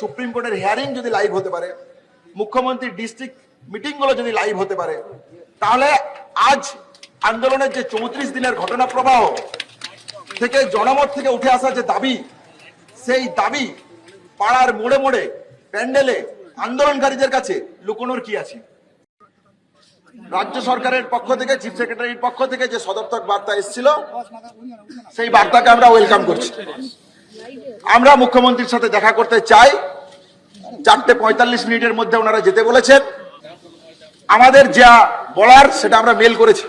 Supreme কোর্টের hearing যদি live হতে পারে মুখ্যমন্ত্রীর ডিস্ট্রিক্ট মিটিংগুলো যদি লাইভ হতে পারে, তাহলে আজ আন্দোলনের যে চৌত্রিশ দিনের ঘটনা প্রবাহ থেকে জনমত থেকে উঠে আসা যে দাবি, সেই দাবি পাড়ার মোড়ে মোড়ে, প্যান্ডেলে আন্দোলনকারীদের কাছে লুকোনোর কি আছে? রাজ্য সরকারের পক্ষ থেকে চিফ সেক্রেটারির পক্ষ থেকে যে সদর্থক বার্তা এসেছিল, সেই বার্তাকে আমরা ওয়েলকাম করছি। আমরা মুখ্যমন্ত্রীর সাথে দেখা করতে চাই। চারটে পঁয়তাল্লিশ মিনিটের মধ্যে ওনারা যেতে বলেছেন। আমাদের যা বলার সেটা আমরা মেল করেছি।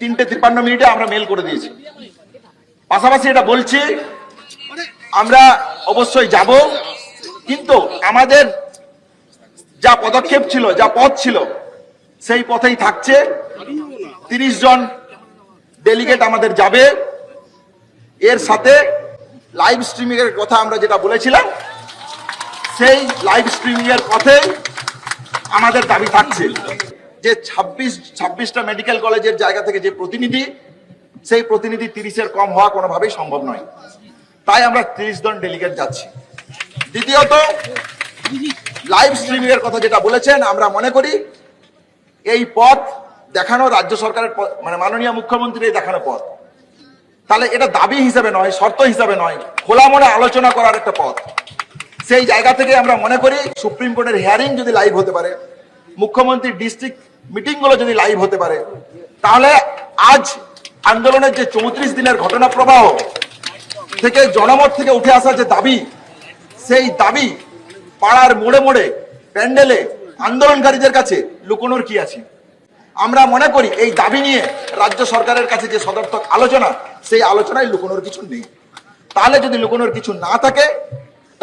তিনটে তিপ্পান্ন মিনিটে আমরা মেল করে দিয়েছি। পাশাপাশি এটা বলছি, আমরা অবশ্যই যাব, কিন্তু আমাদের যা পদক্ষেপ ছিল, যা পথ ছিল, সেই পথেই থাকছে। তিরিশ জন ডেলিগেট আমাদের যাবে। এর সাথে লাইভ স্ট্রিমিং এর কথা আমরা যেটা বলেছিলাম সেই লাইভ স্ট্রিমিং এর পথে আমাদের দাবি থাকছে যে ছাব্বিশ, ছাব্বিশটা মেডিকেল কলেজের জায়গা থেকে যে প্রতিনিধি, সেই প্রতিনিধি তিরিশের কম হওয়া কোনোভাবেই সম্ভব নয়। তাই আমরা তিরিশ জন ডেলিগেট যাচ্ছি। দ্বিতীয়ত লাইভ স্ট্রিমিং এর কথা যেটা বলেছেন, আমরা মনে করি এই পথ দেখানো রাজ্য সরকারের মানে মাননীয় মুখ্যমন্ত্রীর দেখানো পথ। তাহলে এটা দাবি হিসাবে নয়, শর্ত হিসাবে নয় খোলা মনে আলোচনা করার একটা পথ। সেই জায়গা থেকে আমরা মনে করি সুপ্রিম কোর্টের হিয়ারিং যদি লাইভ হতে পারে মুখ্যমন্ত্রীর ডিস্ট্রিক্ট মিটিংগুলো যদি লাইভ হতে পারে, তাহলে আজ আন্দোলনের যে চৌত্রিশ দিনের ঘটনা প্রবাহ থেকে জনমত থেকে উঠে আসা যে দাবি, সেই দাবি পাড়ার মোড়ে মোড়ে, প্যান্ডেলে আন্দোলনকারীদের কাছে লুকোনোর কি আছে? আমরা মনে করি এই দাবি নিয়ে রাজ্য সরকারের কাছে যে সদর্থক আলোচনা, সেই আলোচনায় লুকোনোর কিছু নেই। তাহলে যদি লুকোনোর কিছু না থাকে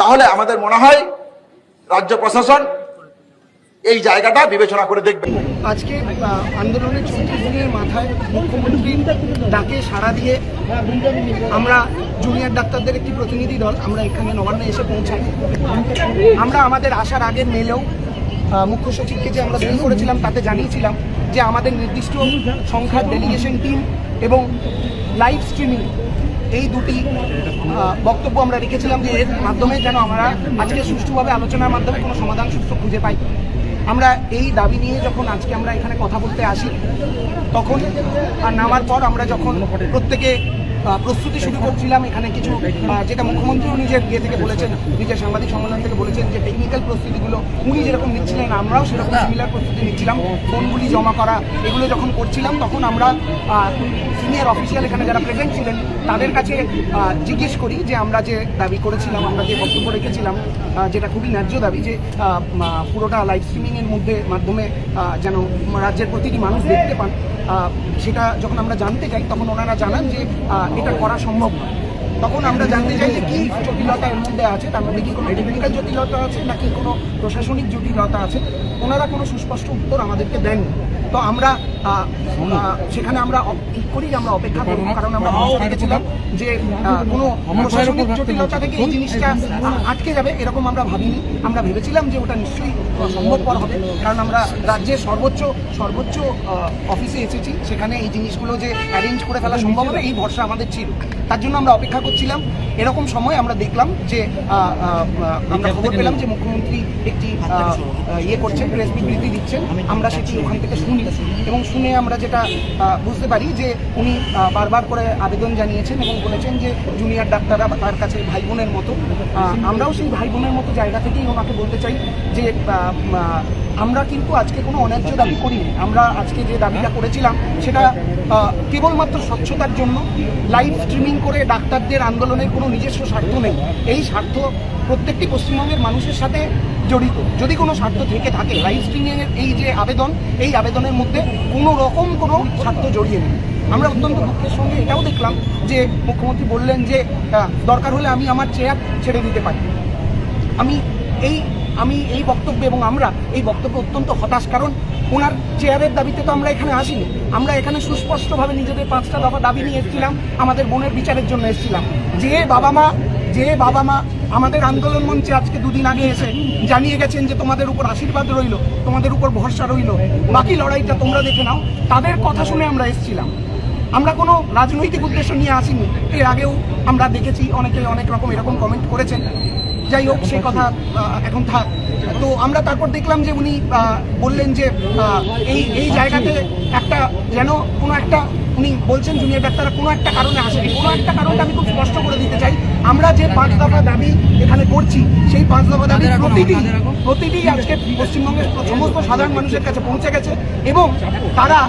তাহলে আমাদের মনে হয় রাজ্য প্রশাসন এই জায়গাটা বিবেচনা করে দেখবে। আজকে আন্দোলনের চৌত্রিশ দিনের মাথায় মুখ্যমন্ত্রীর ডাকে সাড়া দিয়ে আমরা জুনিয়র ডাক্তারদের একটি প্রতিনিধি দল, আমরা এখানে নবান্নে এসে পৌঁছাই। আমরা আমাদের আসার আগে মেলেও মুখ্য সচিবকে যে আমরা মেল করেছিলাম, তাতে জানিয়েছিলাম যে আমাদের নির্দিষ্ট সংখ্যার ডেলিগেশন টিম এবং লাইভ স্ট্রিমিং এই দুটি বক্তব্য আমরা রেখেছিলাম যে এর মাধ্যমে যেন আমরা আজকে সুষ্ঠুভাবে আলোচনার মাধ্যমে কোনো সমাধান সুস্থ খুঁজে পাই। আমরা এই দাবি নিয়ে যখন আজকে আমরা এখানে কথা বলতে আসি, তখন আর নামার পর আমরা যখন প্রত্যেকে প্রস্তুতি শুরু করছিলাম। এখানে কিছু যেটা মুখ্যমন্ত্রীও নিজের ইয়ে থেকে বলেছেন নিজের সাংবাদিক সম্মেলন থেকে বলেছেন যে টেকনিক্যাল প্রস্তুতিগুলো উনি যেরকম নিচ্ছিলেন আমরাও সেরকম সিমিলার প্রস্তুতি নিচ্ছিলাম। ফোনগুলি জমা করা এগুলো যখন করছিলাম তখন আমরা সিনিয়র অফিসিয়াল এখানে যারা প্রেজেন্ট ছিলেন তাদের কাছে জিজ্ঞেস করি যে আমরা যে দাবি করেছিলাম আমরা যে বক্তব্য রেখেছিলাম যেটা খুবই ন্যায্য দাবি যে পুরোটা লাইভ স্ট্রিমিংয়ের মধ্যে মাধ্যমে যেন রাজ্যের প্রতিটি মানুষ দেখতে পান। সেটা যখন আমরা জানতে চাই, তখন ওনারা জানান যে এটা করা সম্ভব নয়। তখন আমরা জানতে চাই যে কি জটিলতা এর মধ্যে আছে, তার মধ্যে কি কোনো টেকনিক্যাল জটিলতা আছে, নাকি কোনো প্রশাসনিক জটিলতা আছে। ওনারা কোনো সুস্পষ্ট উত্তর আমাদেরকে দেননি। তো আমরা সেখানে আমরা ঠিক করি যে আমরা অপেক্ষা করব কারণ আমরা ভরসা রেখেছিলাম যে কোনো প্রশাসনিক জটিলতা থেকে এই জিনিসটা আটকে যাবে এরকম আমরা ভাবিনি। আমরা ভেবেছিলাম যে ওটা নিশ্চয়ই সম্ভবপর হবে কারণ আমরা রাজ্যের সর্বোচ্চ সর্বোচ্চ অফিসে এসেছি। সেখানে এই জিনিসগুলো যে অ্যারেঞ্জ করে ফেলা সম্ভব হবে এই ভরসা আমাদের ছিল। তার জন্য আমরা অপেক্ষা করছিলাম। এরকম সময় আমরা দেখলাম যে আমরা খবর পেলাম যে মুখ্যমন্ত্রী একটি আহ, আহ, ইয়ে করছেন প্রেস বিবৃতি দিচ্ছেন। আমরা সেটি ওখান থেকে শুনি এবং শুনে আমরা যেটা বুঝতে পারি যে উনি বারবার করে আবেদন জানিয়েছেন এবং বলেছেন যে জুনিয়র ডাক্তাররা তার কাছে ভাই বোনের মতো আমরাও সেই ভাই বোনের মতো জায়গা থেকেই ওনাকে বলতে চাই যে আমরা কিন্তু আজকে কোনো অন্যায্য দাবি করিনি। আমরা আজকে যে দাবিটা করেছিলাম, সেটা কেবলমাত্র স্বচ্ছতার জন্য লাইভ স্ট্রিমিং করে ডাক্তারদের আন্দোলনের কোনো নিজস্ব স্বার্থ নেই। এই স্বার্থ প্রত্যেকটি পশ্চিমবঙ্গের মানুষের সাথে জড়িত। যদি কোনো স্বার্থ থেকে থাকে লাইভ স্ট্রিমিংয়ের এই যে আবেদন, এই আবেদনের মধ্যে কোনো রকম কোনো স্বার্থ জড়িয়ে নেই। আমরা অত্যন্ত দুঃখের সঙ্গে এটাও দেখলাম যে মুখ্যমন্ত্রী বললেন যে দরকার হলে আমি আমার চেয়ার ছেড়ে দিতে পারি। আমি এই আমি এই বক্তব্য এবং আমরা এই বক্তব্য অত্যন্ত হতাশ, কারণ ওনার চেয়ারের দাবিতে তো আমরা এখানে আসিনি। আমরা এখানে সুস্পষ্টভাবে নিজেদের পাঁচটা দফা দাবি নিয়ে এসেছিলাম, আমাদের বোনের বিচারের জন্য এসেছিলাম। যে বাবা মা, যে বাবা মা আমাদের আন্দোলন মঞ্চে আজকে দুদিন আগে এসে জানিয়ে গেছেন যে তোমাদের উপর আশীর্বাদ রইল, তোমাদের উপর ভরসা রইল, বাকি লড়াইটা তোমরা দেখে নাও। তাদের কথা শুনে আমরা এসেছিলাম। আমরা কোনো রাজনৈতিক উদ্দেশ্য নিয়ে আসিনি। এর আগেও আমরা দেখেছি, অনেকে অনেক রকম এরকম কমেন্ট করেছেন। যাই হোক সেই কথা এখন থাক। তো আমরা তারপর দেখলাম যে উনি বললেন যে এই এই জায়গাতে একটা যেন কোনো একটা উনি বলছেন জুনিয়র ডাক্তাররা কোনো একটা কারণে আসেনি। কোনো একটা কারণটা আমি খুব স্পষ্ট করে দিতে চাই। আমরা যে পাঁচ দফা দাবি এখানে করছি সেই পাঁচ দফা দাবি প্রতিটি প্রতিটি আজকে পশ্চিমবঙ্গের সমস্ত সাধারণ মানুষের কাছে পৌঁছে গেছে এবং তারা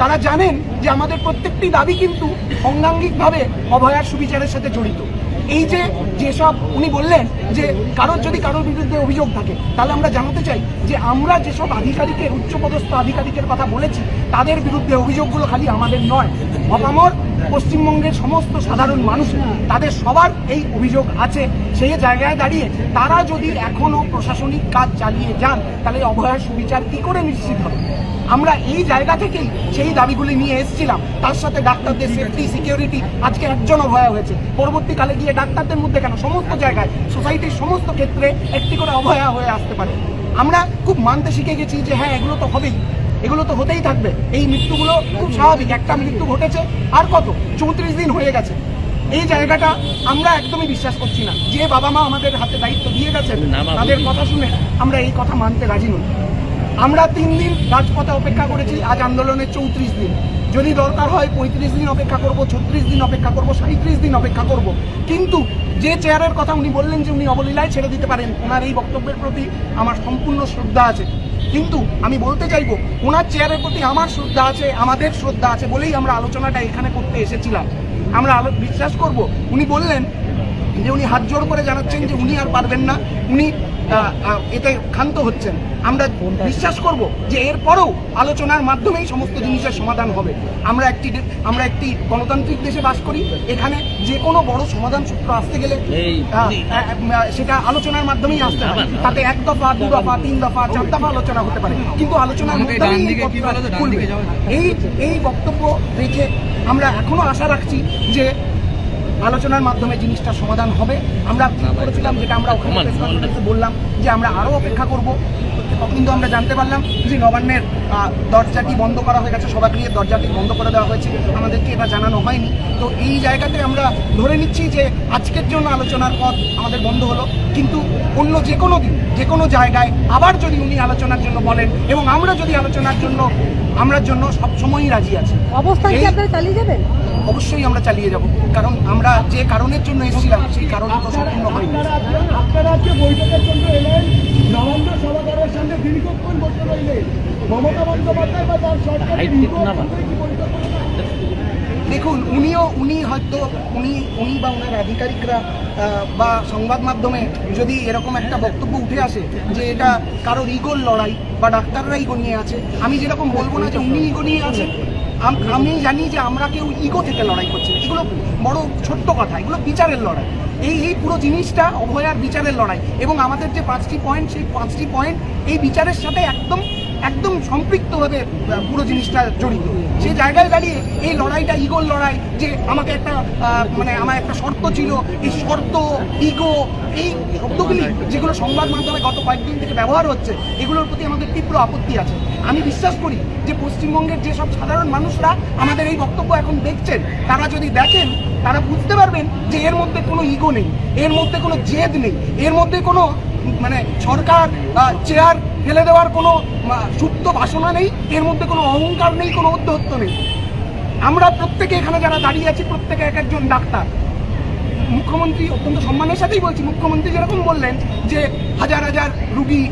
তারা জানেন যে আমাদের প্রত্যেকটি দাবি কিন্তু অঙ্গাঙ্গিকভাবে অভয়ার সুবিচারের সাথে জড়িত। এই যে যেসব উনি বললেন যে কারোর যদি কারোর বিরুদ্ধে অভিযোগ থাকে, তাহলে আমরা জানাতে চাই যে আমরা যেসব আধিকারিকের, উচ্চপদস্থ আধিকারিকের কথা বলেছি, তাদের বিরুদ্ধে অভিযোগগুলো খালি আমাদের নয় অপামর পশ্চিমবঙ্গের সমস্ত সাধারণ মানুষ, তাদের সবার এই অভিযোগ আছে। সেই জায়গায় দাঁড়িয়ে তারা যদি এখনও প্রশাসনিক কাজ চালিয়ে যান, তাহলে অভয়ার সুবিচার কি করে নিশ্চিত হবে? আমরা এই জায়গা থেকেই সেই দাবিগুলি নিয়ে এসেছিলাম। তার সাথে ডাক্তারদের সেফটি সিকিউরিটি আজকে একজন অভয়া হয়েছে। পরবর্তীকালে গিয়ে ডাক্তারদের মধ্যে কেন? সমস্ত জায়গায় সোসাইটির সমস্ত ক্ষেত্রে একটি করে অভয়া হয়ে আসতে পারে। আমরা খুব মানতে শিখে গেছি যে হ্যাঁ এগুলো তো হবেই। এগুলো তো হতেই থাকবে। এই মৃত্যুগুলো খুব স্বাভাবিক। একটা মৃত্যু ঘটেছে আর কত? চৌত্রিশ দিন হয়ে গেছে। এই জায়গাটা আমরা একদমই বিশ্বাস করছি না। যে বাবা মা আমাদের হাতে দায়িত্ব দিয়ে গেছেন তাদের কথা শুনে আমরা এই কথা মানতে রাজি নই। আমরা তিন দিন রাজপথে অপেক্ষা করেছি আজ আন্দোলনের চৌত্রিশ দিন। যদি দরকার হয় পঁয়ত্রিশ দিন অপেক্ষা করব ছত্রিশ দিন অপেক্ষা করব সাঁত্রিশ দিন অপেক্ষা করব। কিন্তু যে চেয়ারের কথা উনি বললেন যে উনি অবলীলায় ছেড়ে দিতে পারেন ওনার এই বক্তব্যের প্রতি আমার সম্পূর্ণ শ্রদ্ধা আছে। কিন্তু আমি বলতে চাইব, ওনার চেয়ারের প্রতি আমার শ্রদ্ধা আছে, আমাদের শ্রদ্ধা আছে বলেই আমরা আলোচনাটা এখানে করতে এসেছিলাম। আমরা আলো বিশ্বাস করব, উনি বললেন যে উনি হাত জোড় করে জানাচ্ছেন যে উনি আর পারবেন না, উনি এতে ক্ষান্ত হচ্ছেন। আমরা বিশ্বাস করব যে এরপরেও আলোচনার মাধ্যমেই সমস্ত জিনিসের সমাধান হবে। আমরা একটি আমরা একটি গণতান্ত্রিক দেশে বাস করি এখানে যে কোনো বড় সমাধান সূত্র আসতে গেলে সেটা আলোচনার মাধ্যমেই আসতে হবে তাতে এক দফা দু দফা তিন দফা চার দফা আলোচনা হতে পারে। কিন্তু আলোচনার এই এই বক্তব্য রেখে আমরা এখনও আশা রাখছি যে আলোচনার মাধ্যমে জিনিসটা সমাধান হবে। আমরা করেছিলাম যেটা আমরা ওখানে বললাম যে আমরা আরও অপেক্ষা করব। কিন্তু আমরা জানতে পারলাম যে নবান্নের দরজাটি বন্ধ করা হয়ে গেছে সভাগৃহের দরজাটি বন্ধ করে দেওয়া হয়েছে। আমাদেরকে এটা জানানো হয়নি। তো এই জায়গাতে আমরা ধরে নিচ্ছি যে আজকের জন্য আলোচনার পথ আমাদের বন্ধ হলো। কিন্তু অন্য যে কোনো দিন যে কোনো জায়গায় আবার যদি উনি আলোচনার জন্য বলেন এবং আমরা যদি আলোচনার জন্য আমরা জন্য সবসময়ই রাজি আছি। অবস্থান কি আপনারা চালিয়ে যাবেন? অবশ্যই আমরা চালিয়ে যাব। কারণ আমরা যে কারণের জন্য এসেছিলাম সেই কারণ তো সম্পূর্ণ হয়নি। আপনারা আজকে বৈঠকের জন্য এলেন নবান্ন সভাগারের সামনে দীর্ঘক্ষণ বসে রইলেন। মমতা বন্দ্যোপাধ্যায় বা তার সরকারের দেখুন উনিও উনি হয়তো উনি উনি বা ওনার আধিকারিকরা বা সংবাদ মাধ্যমে যদি এরকম একটা বক্তব্য উঠে আসে যে এটা কারোর ইগোর লড়াই বা ডাক্তাররা ইগো নিয়ে আছে আমি যেরকম বলব না যে উনি ইগো নিয়ে আছেন আম- জানি যে আমরা কেউ ইগো থেকে লড়াই করছি। এগুলো বড় ছোট্ট কথা, এগুলো বিচারের লড়াই। এই এই পুরো জিনিসটা অভয়ার বিচারের লড়াই। এবং আমাদের যে পাঁচটি পয়েন্ট সেই পাঁচটি পয়েন্ট এই বিচারের সাথে একদম একদম সম্পৃক্তভাবে পুরো জিনিসটা জড়িত। সেই জায়গায় দাঁড়িয়ে এই লড়াইটা ইগোর লড়াই, যে আমাকে একটা মানে আমার একটা শর্ত ছিল, এই শর্ত ইগো এই শব্দগুলি যেগুলো সংবাদ মাধ্যমে গত কয়েকদিন থেকে ব্যবহার হচ্ছে, এগুলোর প্রতি আমাদের তীব্র আপত্তি আছে। আমি বিশ্বাস করি যে পশ্চিমবঙ্গের যেসব সাধারণ মানুষরা আমাদের এই বক্তব্য এখন দেখছেন, তারা যদি দেখেন, তারা বুঝতে পারবেন যে এর মধ্যে কোনো ইগো নেই, এর মধ্যে কোনো জেদ নেই, এর মধ্যে কোনো মানে সরকার চেয়ার ফেলে দেওয়ার কোনো সুপ্ত বাসনা নেই, এর মধ্যে কোনো অহংকার নেই, কোনো অধ্যত্ব নেই। আমরা প্রত্যেকে এখানে যারা দাঁড়িয়ে আছি, প্রত্যেকে এক একজন ডাক্তার। মুখ্যমন্ত্রী অত্যন্ত সম্মানের সাথেই বলছি, মুখ্যমন্ত্রী যেরকম বললেন যে হাজার হাজার রুগী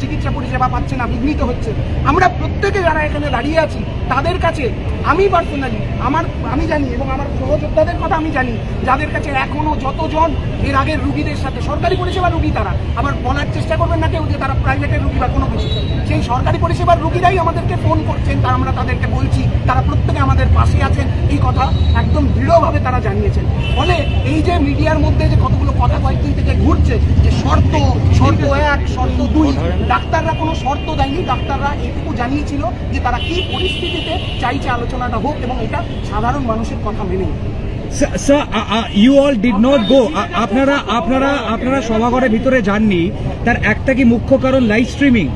চিকিৎসা পরিষেবা পাচ্ছে না, বিঘ্নিত হচ্ছে। আমরা প্রত্যেকে যারা এখানে দাঁড়িয়ে আছি, তাদের কাছে আমি পার্সোনালি আমার, আমি জানি এবং আমার সহযোদ্ধাদের কথা আমি জানি, যাদের কাছে এখনও যতজন এর আগের রুগীদের সাথে, সরকারি পরিষেবার রুগী তারা, আবার বলার চেষ্টা করবেন না কেউ যে তারা প্রাইভেটের রুগী বা কোনো কিছু সেই সরকারি পরিষেবার রুগীরাই আমাদেরকে ফোন করছেন, তা আমরা তাদেরকে বলছি, তারা প্রত্যেকে আমাদের পাশে আছেন, এই কথা একদম দৃঢ়ভাবে তারা জানিয়েছেন। ফলে এই যে মিডিয়ার মধ্যে যে কতগুলো কথা কয়েকদিন থেকে ঘুরছে, যে শর্ত শর্ত এক, শর্ত দুই ডাক্তাররা কোনো শর্ত দেয়নি ডাক্তাররা এটুকু জানিয়েছিল যে তারা কি পরিস্থিতিতে চাইছে আলোচনাটা হোক এবং এটা সাধারণ মানুষের কথা মেনে sir you all did not go আপনারা আপনারা আপনারা সভাঘরের ভিতরে যাননি। তার একটা কি মুখ্য কারণ লাইভ স্ট্রিমিং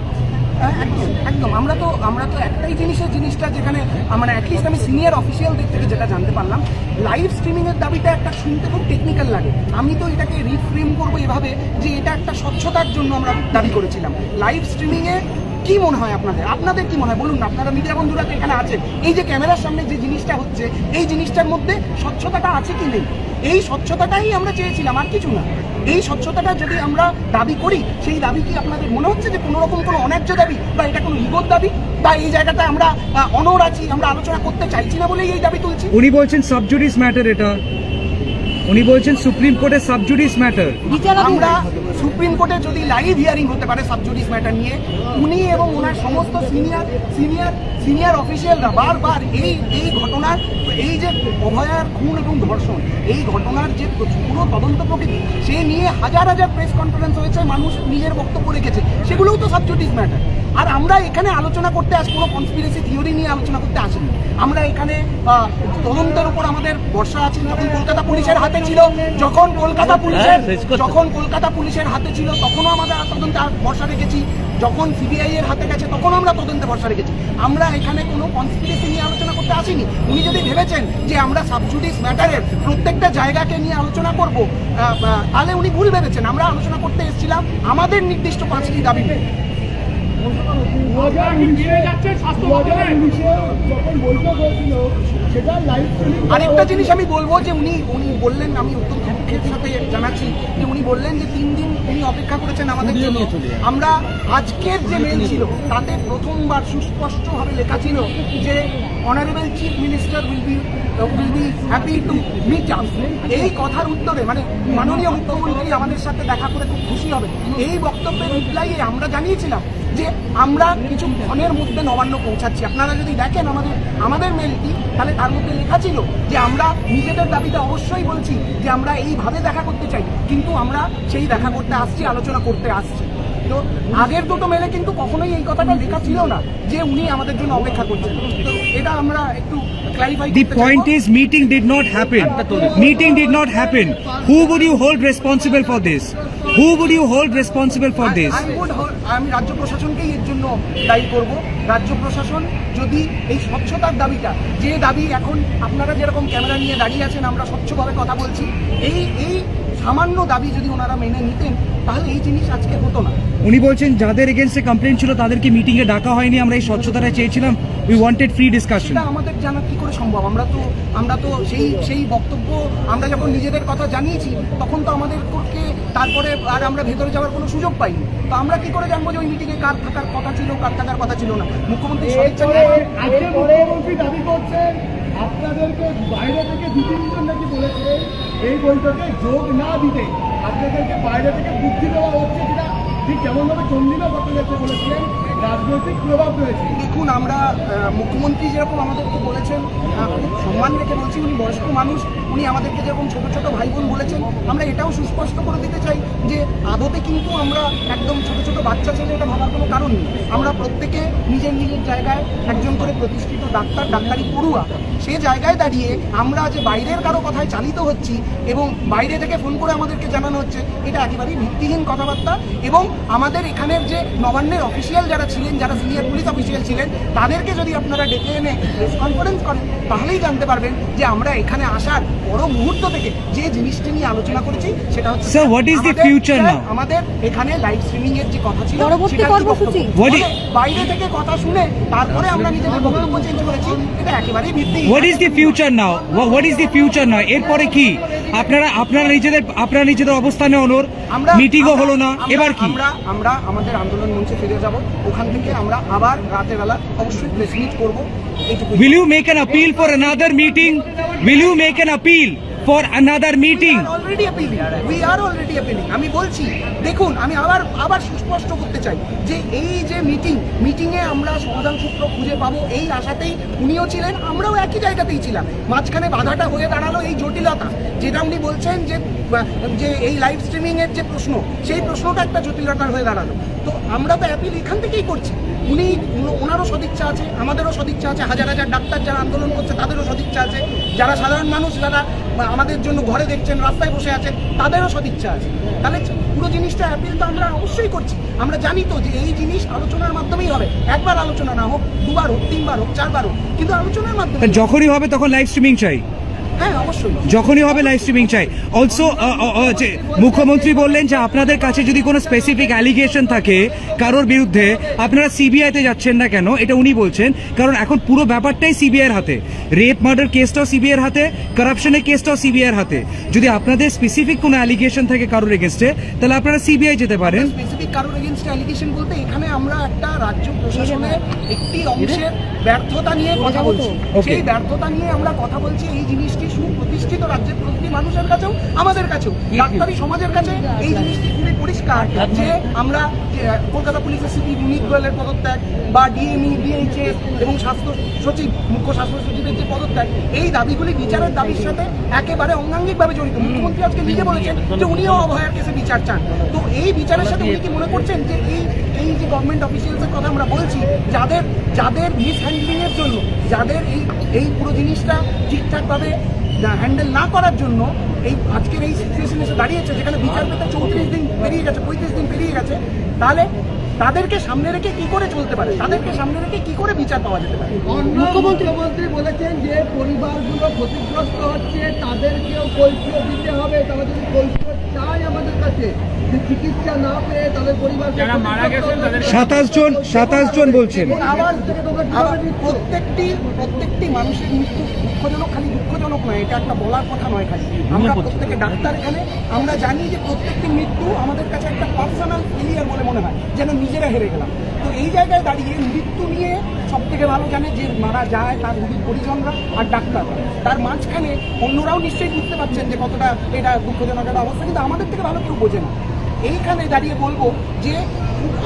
একদম একদম। আমরা তো আমরা তো একটাই জিনিসের জিনিসটা যেখানে মানে অ্যাটলিস্ট আমি সিনিয়র অফিসিয়ালদের থেকে যেটা জানতে পারলাম লাইভ স্ট্রিমিংয়ের দাবিটা একটা শুনতে খুব টেকনিক্যাল লাগে। আমি তো এটাকে রিফ্রেম করব এভাবে যে এটা একটা স্বচ্ছতার জন্য আমরা দাবি করেছিলাম। লাইভ স্ট্রিমিং এ কি মনে হয় আপনাদের? আপনাদের কি মনে হয়? বলুন না আপনারা মিডিয়া বন্ধুরা তো এখানে আছেন। এই যে ক্যামেরার সামনে যে জিনিসটা হচ্ছে এই জিনিসটার মধ্যে স্বচ্ছতাটা আছে কি নেই? এই স্বচ্ছতাটাই আমরা চেয়েছিলাম আর কিছু না। এই স্বচ্ছতাটা যদি আমরা দাবি করি সেই দাবি কি আপনাদের মনে হচ্ছে যে কোনো রকম কোনো অন্যায্য দাবি বা এটা কোনো ইগোর দাবি? বা এই জায়গাটা আমরা অনড় আছি আমরা আলোচনা করতে চাইছি না বলেই এই দাবি তুলছি? উনি বলছেন সাবজুডিস ম্যাটার এটা। উনি বলছেন সুপ্রিম কোর্টের সাবজুডিস ম্যাটার। আমরা সুপ্রিম কোর্টে যদি লাইভ হিয়ারিং হতে পারে সাবজুডিস ম্যাটার নিয়ে, উনি এবং ওনার সমস্ত সিনিয়র সিনিয়র সিনিয়র অফিসিয়ালরা বারবার এই এই ঘটনার, এই যে অভয়ার খুন এবং ধর্ষণ, এই ঘটনার যে পুরো তদন্ত প্রকৃতি, সে নিয়ে হাজার হাজার প্রেস কনফারেন্স হয়েছে, মানুষ নিজের বক্তব্য রেখেছে, সেগুলোও তো সাবজুডিস ম্যাটার আর আমরা এখানে আলোচনা করতে আস কোনো কনস্পিরেসি থিওরি নিয়ে আলোচনা করতে আসিনি। আমরা এখানে তদন্তের উপর আমাদের ভরসা আছে। যখন কলকাতা পুলিশের হাতে ছিল যখন কলকাতা পুলিশের যখন কলকাতা পুলিশের হাতে ছিল তখনও আমরা তদন্তে ভরসা রেখেছি। যখন সিবিআই এর হাতে গেছে তখন আমরা তদন্তে ভরসা রেখেছি। আমরা এখানে কোনো কনস্পিরেসি নিয়ে আলোচনা করতে আসিনি। উনি যদি ভেবেছেন যে আমরা সাবজুডিস ম্যাটারের প্রত্যেকটা জায়গাকে নিয়ে আলোচনা করব তাহলে উনি ভুল ভেবেছেন। আমরা আলোচনা করতে এসেছিলাম আমাদের নির্দিষ্ট পাঁচটি দাবি আরেকটা জিনিস আমি বলব যে উনি উনি বললেন আমি উত্তম দুঃখের সাথে জানাচ্ছি যে উনি বললেন যে তিন দিন উনি অপেক্ষা করেছেন আমাদের জন্য। আমরা আজকের যে মেল ছিল, তাতে প্রথমবার সুস্পষ্টভাবে লেখা ছিল যে honourable chief minister will be will be happy to meet us এই কথার উত্তরে মানে মাননীয় মুখ্যমন্ত্রী আমাদের সাথে দেখা করে খুব খুশি হবে এই বক্তব্যের রিপ্লাইয়ে আমরা জানিয়েছিলাম যে আমরা কিছু ক্ষণের মধ্যে নবান্ন পৌঁছাচ্ছি। আপনারা যদি দেখেন আমাদের আমাদের মেলটি তাহলে তার মধ্যে লেখা ছিল যে আমরা নিজেদের দাবিতে অবশ্যই বলছি যে আমরা এইভাবে দেখা করতে চাই। কিন্তু আমরা সেই দেখা করতে আসছি, আলোচনা করতে আসছি। তো আগের দুটো মেলে কিন্তু কখনোই এই কথাটা লেখা ছিল না যে উনি আমাদের জন্য অপেক্ষা করছেন তো এটা আমরা একটু clarify The point is meeting did not happen. Meeting did not happen. Who would you hold responsible for this? Who would you hold responsible for this? I would hold- আমি রাজ্য প্রশাসনকেই এর জন্য দায়ী করব রাজ্য প্রশাসন যদি এই স্বচ্ছতার দাবিটা যে দাবি এখন আপনারা যেরকম ক্যামেরা নিয়ে দাঁড়িয়ে আছেন আমরা স্বচ্ছভাবে কথা বলছি এই এই সামান্য দাবি যদি ওনারা মেনে নিতেন তাহলে এই জিনিস আজকে হতো না উনি বলছেন যাদের এগেনস্টে কমপ্লেন ছিল তাদেরকে মিটিং এ ডাকা হয়নি আমরা এই স্বচ্ছতাটা চেয়েছিলাম। উই ওয়ান্টেড ফ্রি ডিসকাশন সেটা আমাদের জানা কি করে সম্ভব? আমরা তো আমরা তো সেই সেই বক্তব্য আমরা যখন নিজেদের কথা জানিয়েছি তখন তো আমাদের আমাদেরকে তারপরে আর আমরা ভেতরে যাওয়ার কোনো সুযোগ পাইনি। তো আমরা কি করে জানব যে ওই মিটিংয়ে কার থাকার কথা ছিল কার থাকার কথা ছিল না? মুখ্যমন্ত্রী আজকে মুখ্যমন্ত্রী দাবি করছেন আপনাদেরকে বাইরে থেকে দু তিনজন নাকি বলেছিলেন এই বৈঠকে যোগ না দিতে। আপনাদেরকে বাইরে থেকে বুদ্ধি দেওয়া হচ্ছে কিনা? বলেছিলেন, রাজনৈতিক প্রভাব দেখুন, আমরা মুখ্যমন্ত্রী যেরকম আমাদেরকে বলেছেন সম্মান রেখে বলছি, উনি বয়স্ক মানুষ উনি আমাদেরকে যেরকম ছোট ছোট ভাই বোন বলেছেন, আমরা এটাও সুস্পষ্ট করে দিতে চাই যে আদতে কিন্তু আমরা একদম ছোট ছোট বাচ্চা ছেলে, এটা ভাবার কোনো কারণ নেই। আমরা প্রত্যেকে নিজের নিজের জায়গায় একজন করে প্রতিষ্ঠিত ডাক্তার, ডাক্তারি পড়ুয়া। সে জায়গায় দাঁড়িয়ে আমরা যে বাইরের কারও কথায় চালিত হচ্ছি এবং বাইরে থেকে ফোন করে আমাদেরকে জানানো হচ্ছে, এটা একেবারেই ভিত্তিহীন কথাবার্তা এবং আমাদের এখানের যে নবান্নের অফিসিয়াল যারা ছিলেন, যারা সিনিয়র পুলিশ অফিসিয়াল ছিলেন, তাদেরকে যদি আপনারা ডেকে এনে প্রেস কনফারেন্স করেন, তাহলেই জানতে পারবেন যে আমরা এখানে আসার বড় মুহূর্ত থেকে যে জিনিসটি নিয়ে আলোচনা করেছি সেটা হচ্ছে sir what is the future now আমাদের এখানে লাইভ স্ট্রিমিং এর যে কথা ছিল পরবর্তী কর্মসূচি? বাইরে থেকে কথা শুনে তারপরে আমরা নিজেদের বক্তব্য চেঞ্জ করেছি এটা একেবারেই ভিত্তি। What is the future now what is the future now এরপরে কি? আপনারা আপনারা নিজেদের আপনারা নিজেদের অবস্থানে অনর আমরা মিটিংও হলো না। এবার কি? আমরা আমরা আমাদের আন্দোলন মঞ্চে ফিরে যাব। ওখান থেকে আমরা আবার রাতের বেলা অবশ্যই প্রেস মিট করব। এইটুকুই। Will you make an appeal for another meeting? Will you make an appeal? For another meeting already appealing we are already appealing আমি বলছি, দেখুন, আমি আবার আবার সুস্পষ্ট করতে চাই যে এই যে মিটিং মিটিংয়ে আমরা সমাধান সূত্র খুঁজে পাবো এই আশাতেই উনিও ছিলেন, আমরাও একই জায়গাতেই ছিলাম। মাঝখানে বাধাটা হয়ে দাঁড়াল এই জটিলতা। যেটা উনি বলছেন যে যে এই লাইভ স্ট্রিমিংয়ের যে প্রশ্ন, সেই প্রশ্নটা একটা জটিলতা হয়ে দাঁড়াল। তো আমরা তো অ্যাপিল এখান থেকেই করছি। উন- ওনারও সদিচ্ছা আছে, আমাদেরও সদিচ্ছা আছে, হাজার হাজার ডাক্তার যারা আন্দোলন করছে, তাদেরও সদিচ্ছা আছে। যারা সাধারণ মানুষ, যারা আমাদের জন্য ঘরে দেখছেন, রাস্তায় বসে আছেন, তাদেরও সদিচ্ছা আছে। তাহলে পুরো জিনিসটা অ্যাপিল তো আমরা অবশ্যই করছি। আমরা জানি তো যে এই জিনিস আলোচনার মাধ্যমেই হবে। একবার আলোচনা না হোক, দুবার হোক, তিনবার হোক, চারবার হোক, কিন্তু আলোচনার মাধ্যমে যখনই হবে তখন লাইভ স্ট্রিমিং চাই। হ্যাঁ অবশ্যই। যখনই হবে লাইভ স্ট্রিমিং চাই। অলসো মুখ্যমন্ত্রী বললেন যে আপনাদের কাছে যদি কোনো স্পেসিফিক অ্যালিগেশন থাকে কারোর বিরুদ্ধে আপনারা সিবিআইতে যাচ্ছেন না কেন এটা উনি বলছেন। কারণ এখন পুরো ব্যাপারটাই সিবিআইয়ের হাতে। রেপ মার্ডার কেসটাও সিবিআইয়ের হাতে করাপশনের কেসটাও সিবিআইয়ের হাতে। যদি আপনাদের স্পেসিফিক কোনো অ্যালিগেশন থাকে কারোর এগেনস্টে তাহলে আপনারা সিবিআই যেতে পারেন। স্পেসিফিক কারোর এগেনস্ট অ্যালিগেশন বলতে এখানে আমরা একটা রাজ্য প্রশাসনের একটি অংশের ব্যর্থতা নিয়ে কথা বলছি। সেই ব্যর্থতা নিয়ে আমরা কথা বলছি এই জিনিসটি সুপ্রতিষ্ঠিত রাজ্যের প্রতিটি মানুষের কাছেও আমাদের কাছেও ডাক্তারি সমাজের কাছে এই জিনিসটি খুবই পরিষ্কার যে আমরা কলকাতা পুলিশের সিপি বিনীত গোয়েলের পদত্যাগ বা ডিএমই ডিএইচএস এবং স্বাস্থ্য সচিব মুখ্য স্বাস্থ্য সচিবের যে পদত্যাগ এই দাবিগুলি বিচারের দাবির সাথে একেবারে অঙ্গাঙ্গিকভাবে জড়িত। মুখ্যমন্ত্রী আজকে নিজে বলেছেন যে উনিও অভয়ার কেসে বিচার চান। তো এই বিচারের সাথে উনি কি মনে করছেন যে এই এই যে গভর্নমেন্ট অফিসিয়ালসের কথা আমরা বলছি যাদের যাদের মিস এর জন্য যাদের এই এই পুরো জিনিসটা ঠিকঠাকভাবে হ্যান্ডেল না করার জন্য এই আজকের এই সিচুয়েশন এসে দাঁড়িয়েছে যেখানে বিচার পেতে চৌত্রিশ দিন পেরিয়ে গেছে পঁয়ত্রিশ দিন পেরিয়ে গেছে তাহলে তাদেরকে সামনে রেখে কি করে চলতে পারে? তাদেরকে সামনে রেখে কি করে বিচার পাওয়া যেতে পারে? মুখ্যমন্ত্রী মুখ্যমন্ত্রী বলেছেন যে পরিবারগুলো ক্ষতিগ্রস্ত হচ্ছে তাদেরকেও কৈফিয়ত দিতে হবে তারা যদি কৈফিয়ত চায় আমাদের কাছে চিকিৎসা না পেয়ে তাদের পরিবার যারা মারা গেছেন তাদের সাতাশ জন সাতাশ জন বলছেন। প্রত্যেকটি প্রত্যেকটি মানুষের মৃত্যু দুঃখজনক খালি দুঃখজনক নয় এটা একটা বলার কথা নয় খালি। আমরা প্রত্যেকে ডাক্তার এখানে আমরা জানি যে প্রত্যেকটি মৃত্যু আমাদের কাছে একটা পার্সোনাল ফেলিয়ার বলে মনে হয় যেন নিজেরা হেরে গেলাম। তো এই জায়গায় দাঁড়িয়ে মৃত্যু নিয়ে সব থেকে ভালো জানে যে মারা যায় তার রোগীর পরিজনরা আর ডাক্তার তার মাঝখানে অন্যরাও নিশ্চয়ই বুঝতে পারছেন যে কতটা এটা দুঃখজনক। একটা অবস্থা কিন্তু আমাদের থেকে ভালো কেউ বোঝে না। এইখানে দাঁড়িয়ে বলব যে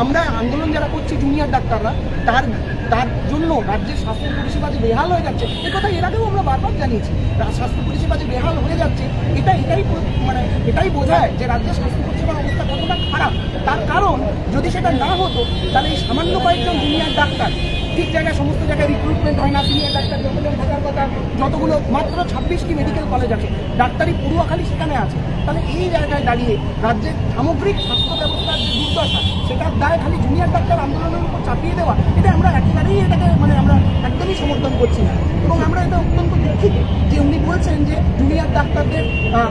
আমরা আন্দোলন যারা করছি জুনিয়র ডাক্তাররা, তার তার জন্য রাজ্যের স্বাস্থ্য পরিষেবা যে বেহাল হয়ে যাচ্ছে, এ কথা এর আগেও আমরা বারবার জানিয়েছি স্বাস্থ্য পরিষেবা যে বেহাল হয়ে যাচ্ছে, এটা, এটাই মানে এটাই বোঝায় যে রাজ্যের স্বাস্থ্য পরিষেবার অবস্থা কতটা খারাপ। তার কারণ যদি সেটা না হতো, তাহলে এই সামান্য কয়েকজন জুনিয়র ডাক্তার ঠিক জায়গায় সমস্ত জায়গায় রিক্রুটমেন্ট হয় না সিনিয়র ডাক্তার যতজন থাকার কথা, যতগুলো মাত্র ছাব্বিশটি মেডিকেল কলেজ আছে, ডাক্তারি পড়ুয়াখালি সেখানে আছে। তাহলে এই জায়গায় দাঁড়িয়ে রাজ্যের সামগ্রিক স্বাস্থ্য ব্যবস্থার যে দুর্দশা, সেটার দায় খালি জুনিয়র ডাক্তার আন্দোলনের উপর চাপিয়ে দেওয়া, এটা আমরা একেবারেই এটাকে মানে আমরা একদমই সমর্থন করছি না। এবং আমরা এটা যে উনি বলছেন যে জুনিয়র ডাক্তারদের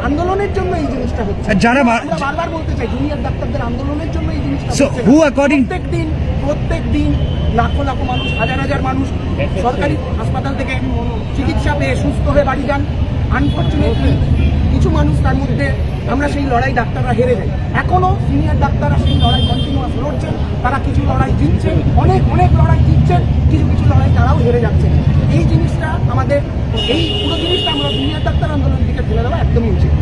আন্দোলনের জন্য এই জিনিসটা হচ্ছে। যারা বারবার বলতে চাই জুনিয়র ডাক্তারদের আন্দোলনের জন্য এই জিনিসটা প্রত্যেক দিন প্রত্যেক দিন লাখো লাখো মানুষ হাজার হাজার মানুষ সরকারি হাসপাতাল থেকে চিকিৎসা পেয়ে সুস্থ হয়ে বাড়ি যান। আনফর্চুনেটলি কিছু মানুষ তার মধ্যে আমরা সেই লড়াই ডাক্তাররা হেরে যাই এখনও সিনিয়র ডাক্তাররা সেই লড়াই কন্টিনিউয়াস লড়ছেন তারা কিছু লড়াই জিতছেন অনেক অনেক লড়াই জিতছেন কিছু কিছু লড়াই তারাও হেরে যাচ্ছেন। এই জিনিসটা আমাদের, এই পুরো জিনিসটা আমরা দুনিয়া ডাক্তার আন্দোলনের দিকে ফেলে দেওয়া একদমই উচিত।